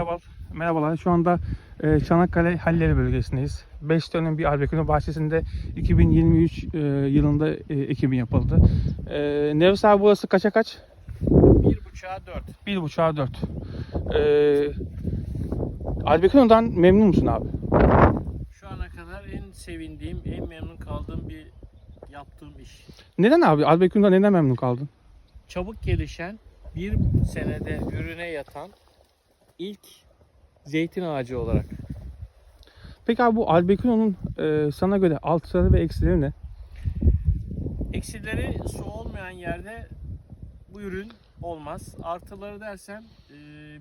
Merhaba, merhabalar. Şu anda e, Çanakkale Halleri bölgesindeyiz. 5 dönüm bir albekino bahçesinde 2023 e, yılında e, ekimi yapıldı. E, Nevzat abi burası kaça kaç? Bir buçuğa dört. 1.5'a 4. E, albekino'dan memnun musun abi? Şu ana kadar en sevindiğim, en memnun kaldığım bir yaptığım iş. Neden abi? Albekino'dan neden memnun kaldın? Çabuk gelişen, bir senede ürüne yatan ilk zeytin ağacı olarak. Peki abi bu albekino'nun e, sana göre artıları ve eksileri ne? Eksileri su olmayan yerde bu ürün olmaz. Artıları dersen e,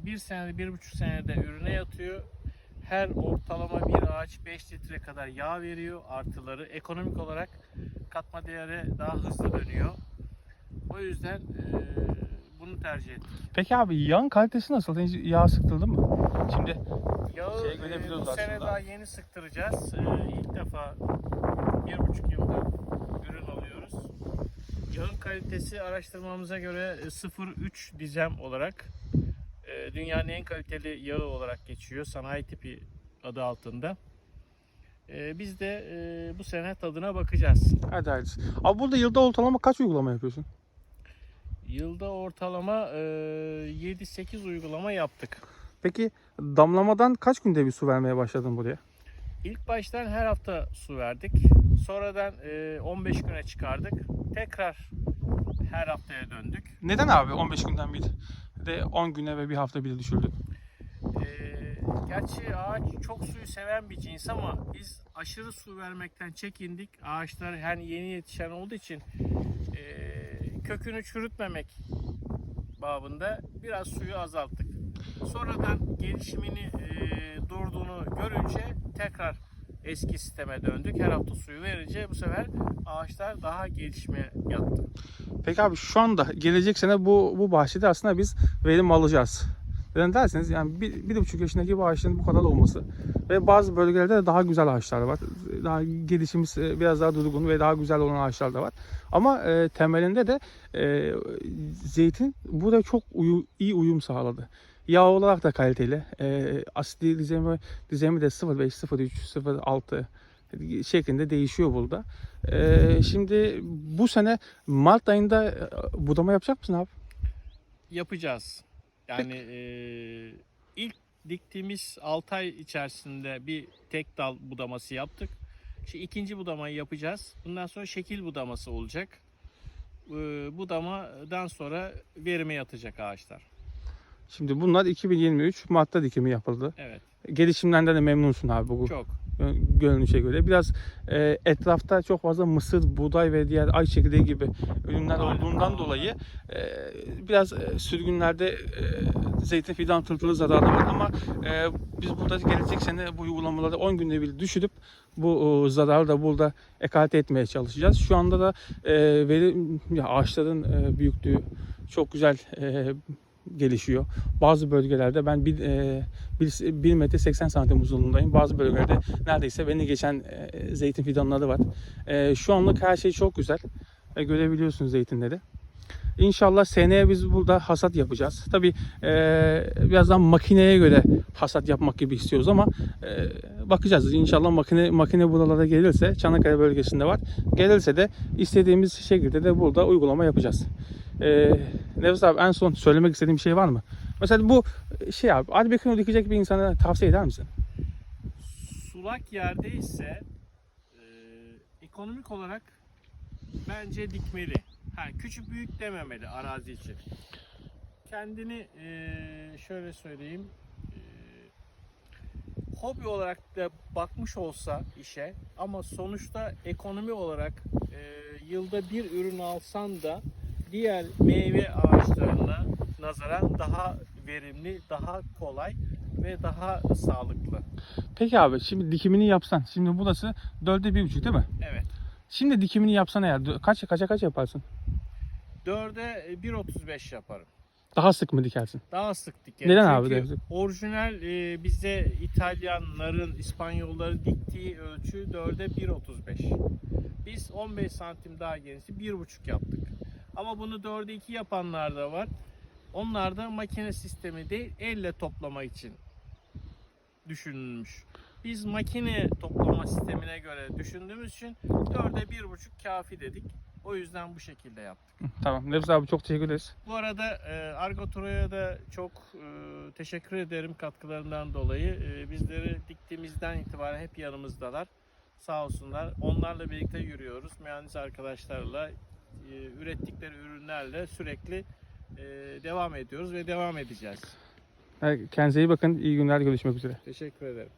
bir senede, bir buçuk senede ürüne yatıyor. Her ortalama bir ağaç 5 litre kadar yağ veriyor. Artıları ekonomik olarak katma değeri daha hızlı dönüyor. O yüzden e, bunu tercih ettim. Peki abi yağın kalitesi nasıl? Yağ sıktıldın mı? Şimdi Yağı Şeye e, bu sene daha yeni sıktıracağız. E, ilk defa bir buçuk yılda ürün alıyoruz. Yağın kalitesi araştırmamıza göre e, 0.3 dizem olarak e, dünyanın en kaliteli yağı olarak geçiyor. Sanayi tipi adı altında. E, Biz de e, bu sene tadına bakacağız. hadi hadi. Abi burada yılda ortalama kaç uygulama yapıyorsun? Yılda ortalama e, 7-8 uygulama yaptık. Peki damlamadan kaç günde bir su vermeye başladın buraya? İlk baştan her hafta su verdik. Sonradan e, 15 güne çıkardık. Tekrar her haftaya döndük. Neden abi 15 günden bir de 10 güne ve bir hafta bir düşürdün? E, gerçi ağaç çok suyu seven bir cins ama biz aşırı su vermekten çekindik. Ağaçlar hani yeni yetişen olduğu için e, kökünü çürütmemek babında biraz suyu azalttık. Sonradan gelişimini e, durduğunu görünce tekrar eski sisteme döndük. Her hafta suyu verince bu sefer ağaçlar daha gelişmeye yattı. Peki abi şu anda gelecek sene bu bu bahçede aslında biz verim alacağız. Neden derseniz yani bir, bir buçuk yaşındaki bu ağaçların bu kadar olması ve bazı bölgelerde de daha güzel ağaçlar var. Daha gelişimiz e, biraz daha durgun ve daha güzel olan ağaçlar da var. Ama e, temelinde de e, zeytin burada çok uyu- iyi uyum sağladı. Yağ olarak da kaliteli. E, asitli dizemi, dizemi de 0.5, 0.3, 0.6 şeklinde değişiyor burada. E, şimdi bu sene Mart ayında e, budama yapacak mısın abi? Yapacağız. Yani e, ilk diktiğimiz 6 ay içerisinde bir tek dal budaması yaptık. Şimdi ikinci budamayı yapacağız. Bundan sonra şekil budaması olacak. E, budamadan sonra verime yatacak ağaçlar. Şimdi bunlar 2023 Mart'ta dikimi yapıldı. Evet. Gelişimlerinden de memnunsun abi bu Çok. görünüşe göre. Biraz e, etrafta çok fazla mısır, buğday ve diğer ay çekirdeği gibi ürünler Aynen. olduğundan dolayı e, biraz e, sürgünlerde e, zeytin fidan tırtılı zararı var ama e, biz burada gelecek sene bu uygulamaları 10 günde bir düşürüp bu e, zararı da burada ekarte etmeye çalışacağız. Şu anda da e, veri, ya ağaçların e, büyüklüğü çok güzel e, gelişiyor. Bazı bölgelerde ben bir, e, bir, bir metre 80 santim uzunluğundayım. Bazı bölgelerde neredeyse beni geçen e, zeytin fidanları var. E, şu anlık her şey çok güzel. E, görebiliyorsunuz zeytinleri. İnşallah seneye biz burada hasat yapacağız. Tabi birazdan makineye göre hasat yapmak gibi istiyoruz ama e, bakacağız. İnşallah makine makine buralara gelirse Çanakkale bölgesinde var. Gelirse de istediğimiz şekilde de burada uygulama yapacağız. E, Nevzat abi en son söylemek istediğim bir şey var mı? Mesela bu e, şey abi albekino dikecek bir insana tavsiye eder misin? Sulak yerdeyse e, ekonomik olarak bence dikmeli. Ha, küçük büyük dememeli arazi için. Kendini e, şöyle söyleyeyim e, hobi olarak da bakmış olsa işe ama sonuçta ekonomi olarak e, yılda bir ürün alsan da diğer meyve ağaçlarına nazaran daha verimli, daha kolay ve daha sağlıklı. Peki abi şimdi dikimini yapsan. Şimdi burası dörde bir buçuk değil mi? Evet. Şimdi dikimini yapsan eğer kaç kaça kaç yaparsın? 4'e 1.35 yaparım. Daha sık mı dikersin? Daha sık dikerim. Neden abi Çünkü sık? orijinal e, bize İtalyanların, İspanyolların diktiği ölçü 4'e 1.35. Biz 15 santim daha genişi 1.5 yaptık. Ama bunu 4'e 2 yapanlar da var. Onlar da makine sistemi değil, elle toplama için düşünülmüş. Biz makine toplama sistemine göre düşündüğümüz için 4'e 1,5 kafi dedik. O yüzden bu şekilde yaptık. Tamam. Nevzat abi çok teşekkür ederiz. Bu arada e, Argo Tura'ya da çok e, teşekkür ederim katkılarından dolayı. E, bizleri diktiğimizden itibaren hep yanımızdalar. Sağ olsunlar. Onlarla birlikte yürüyoruz. Mühendis arkadaşlarla ürettikleri ürünlerle sürekli e, devam ediyoruz ve devam edeceğiz. Kendinize iyi bakın. İyi günler. Görüşmek üzere. Teşekkür ederim.